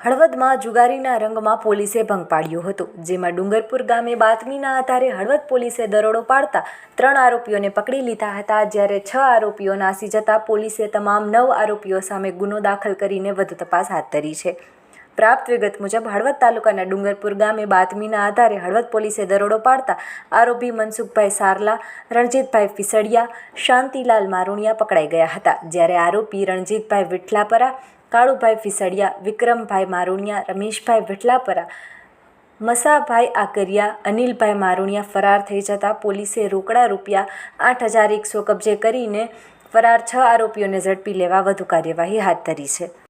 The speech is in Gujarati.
હળવદમાં જુગારીના રંગમાં પોલીસે ભંગ પાડ્યો હતો, જેમાં ડુંગરપુર ગામે બાતમીના આધારે હળવદ પોલીસે દરોડો પાડતા ત્રણ આરોપીઓને પકડી લીધા હતા, જ્યારે છ આરોપીઓ નાસી જતા પોલીસે તમામ નવ આરોપીઓ સામે ગુનો દાખલ કરીને વધુ તપાસ હાથ ધરી છે. પ્રાપ્ત વિગત મુજબ, હળવદ તાલુકાના ડુંગરપુર ગામે બાતમીના આધારે હળવદ પોલીસે દરોડો પાડતા આરોપી મનસુખભાઈ સારલા, રણજીતભાઈ ફિસડિયા, શાંતિલાલ મારુણિયા પકડાઈ ગયા હતા, જ્યારે આરોપી રણજીતભાઈ વિઠલાપરા કાળુભાઈ ફિસડિયા, વિક્રમભાઈ મારુણિયા, રમેશભાઈ વિઠલાપરા મસાભાઈ આકરિયા, અનિલભાઈ મારુણિયા ફરાર થઈ જતા પોલીસે રોકડા રૂપિયા આઠ હજાર એકસો કબજે કરીને ફરાર છ આરોપીઓને ઝડપી લેવા વધુ કાર્યવાહી હાથ ધરી છે.